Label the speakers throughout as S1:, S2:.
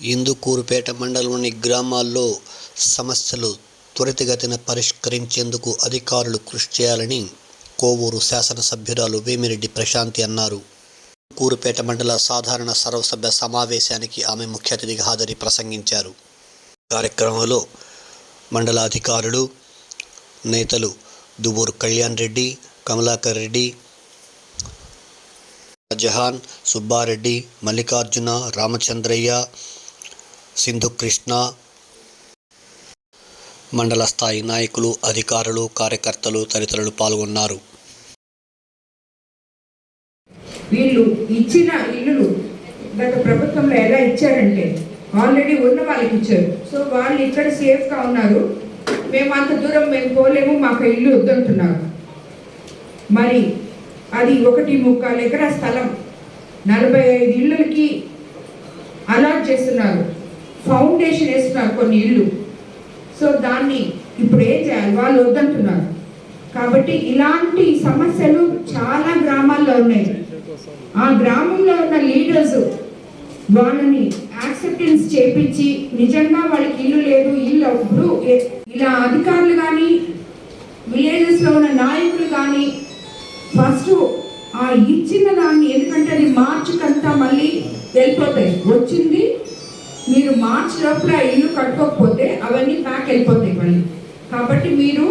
S1: ఇందుకూరుపేట మండలంలోని గ్రామాల్లో సమస్యలు త్వరితగతిన పరిష్కరించేందుకు అధికారులు కృషి చేయాలని కోవూరు శాసనసభ్యురాలు వేమిరెడ్డి ప్రశాంతి అన్నారు. కూరుపేట మండల సాధారణ సర్వసభ్య సమావేశానికి ఆమె ముఖ్య అతిథిగా హాజరి ప్రసంగించారు. కార్యక్రమంలో మండల అధికారులు నేతలు దువ్వూరు కళ్యాణ్ రెడ్డి కమలాకర్ రెడ్డి జహాన్ సుబ్బారెడ్డి మల్లికార్జున రామచంద్రయ్య సింధు కృష్ణ. మండల స్థాయి నాయకులు అధికారులు కార్యకర్తలు తదితరులు పాల్గొన్నారు.
S2: వీళ్ళు ఇచ్చిన ఇల్లులు గత ప్రభుత్వంలో ఎలా ఇచ్చారంటే ఆల్రెడీ ఉన్న వాళ్ళకి ఇచ్చారు. సో వాళ్ళు ఇక్కడ సేఫ్గా ఉన్నారు. మేము అంత దూరం మేము పోలేము మాకు ఇల్లు వద్దంటున్నారు. మరి అది ఒకటి ముక్కాలు ఎకరా స్థలం. నలభై ఐదు ఇళ్ళకి అలాట్ చేస్తున్నారు. ఫౌండేషన్ వేస్తున్నారు కొన్ని ఇళ్ళు. సో దాన్ని ఇప్పుడు ఏం చేయాలి? వాళ్ళు వద్దంటున్నారు. కాబట్టి ఇలాంటి సమస్యలు చాలా గ్రామాల్లో ఉన్నాయి. ఆ గ్రామంలో ఉన్న లీడర్స్ వాళ్ళని యాక్సెప్టెన్స్ చేపించి నిజంగా వాళ్ళకి ఇల్లు లేదు ఇల్లు అప్పుడు ఇలా అధికారులు కానీ విలేజెస్లో ఉన్న నాయకులు కానీ ఫస్ట్ ఆ ఇచ్చిన దాన్ని ఎందుకంటే అది మార్చికంతా మళ్ళీ వెళ్ళిపోతాయి. వచ్చింది మీరు మార్చ్ లోపల ఆ ఇల్లు కట్టుకోకపోతే అవన్నీ ప్యాక్ వెళ్ళిపోతాయి మళ్ళీ. కాబట్టి మీరు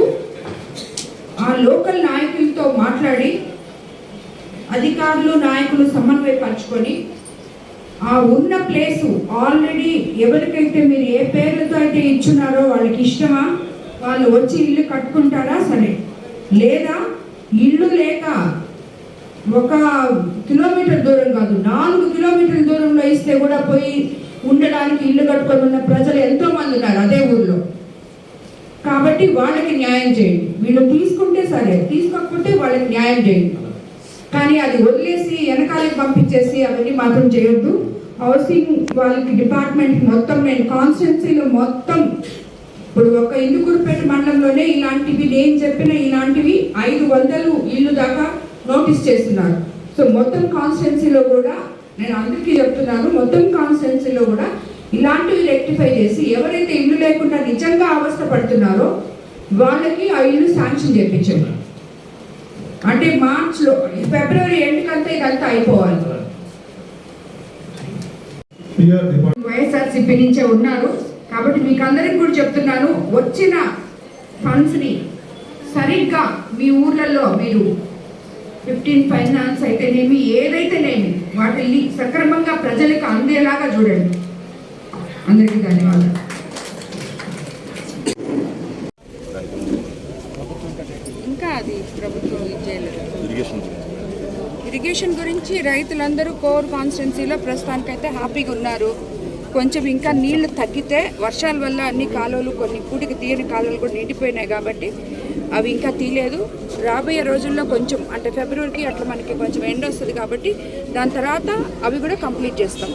S2: ఆ లోకల్ నాయకులతో మాట్లాడి అధికారులు నాయకులు సమన్వయపరచుకొని ఆ ఉన్న ప్లేసు ఆల్రెడీ ఎవరికైతే మీరు ఏ పేర్లతో అయితే ఇచ్చున్నారో వాళ్ళకి ఇష్టమా? వాళ్ళు వచ్చి ఇల్లు కట్టుకుంటారా? సరే. లేదా ఇల్లు లేక ఒక కిలోమీటర్ దూరం కాదు నాలుగు కిలోమీటర్ల దూరంలో ఇస్తే కూడా పోయి ఉండడానికి ఇల్లు కట్టుకొని ఉన్న ప్రజలు ఎంతో మంది ఉన్నారు అదే ఊర్లో. కాబట్టి వాళ్ళకి న్యాయం చేయండి. వీళ్ళు తీసుకుంటే సరే తీసుకోకపోతే వాళ్ళకి న్యాయం చేయండి. కానీ అది వదిలేసి వెనకాలకి పంపించేసి అవన్నీ మాత్రం చేయొద్దు. హౌసింగ్ వాళ్ళకి డిపార్ట్మెంట్ మొత్తం నేను కాన్స్టిట్యున్సీలో మొత్తం ఇప్పుడు ఒక ఇందుకూరుపేట మండలంలోనే ఇలాంటివి నేను చెప్పిన ఇలాంటివి ఐదు వందలు ఇల్లు దాకా నోటీస్ చేస్తున్నారు. సో మొత్తం కాన్స్టిట్యున్సీలో కూడా నేను అందరికీ చెప్తున్నాను మొత్తం కాన్స్టిట్యున్సీలో కూడా ఇలాంటివి రెక్టిఫై చేసి ఎవరైతే ఇల్లు లేకుండా నిజంగా అవస్థ పడుతున్నారో వాళ్ళకి ఆ ఇల్లు శాంక్షన్ చేయించండి అంటే మార్చ్లో ఫిబ్రవరి ఎండ్కంతా ఇదంతా అయిపోవాలి. వైఎస్ఆర్సీపీ నుంచే ఉన్నారు. కాబట్టి మీకు అందరికి కూడా చెప్తున్నాను వచ్చిన ఫండ్స్ని సరిగ్గా మీ ఊర్లలో మీరు ఫిఫ్టీన్ ఫైనాన్స్ అయితేనేమి ఏదైతేనేమి వాటిని సక్రమంగా ప్రజలకు అందేలాగా చూడండి. అందరికీ ధన్యవాదాలు.
S3: ఇంకా అది ప్రభుత్వం ఇరిగేషన్ గురించి రైతులందరూ కోర్ కాన్స్టిట్యున్సీలో ప్రస్తుతానికైతే హ్యాపీగా ఉన్నారు. కొంచెం ఇంకా నీళ్ళు తగ్గితే వర్షాల వల్ల అన్ని కాలువలు కొన్ని పూటికి తీయని కాలువలు కూడా నిండిపోయినాయి కాబట్టి అవి ఇంకా తీయలేదు. రాబోయే రోజుల్లో కొంచెం అంటే ఫిబ్రవరికి అట్లా మనకి కొంచెం ఎండ వస్తుంది కాబట్టి దాని తర్వాత అవి కూడా కంప్లీట్ చేస్తాం.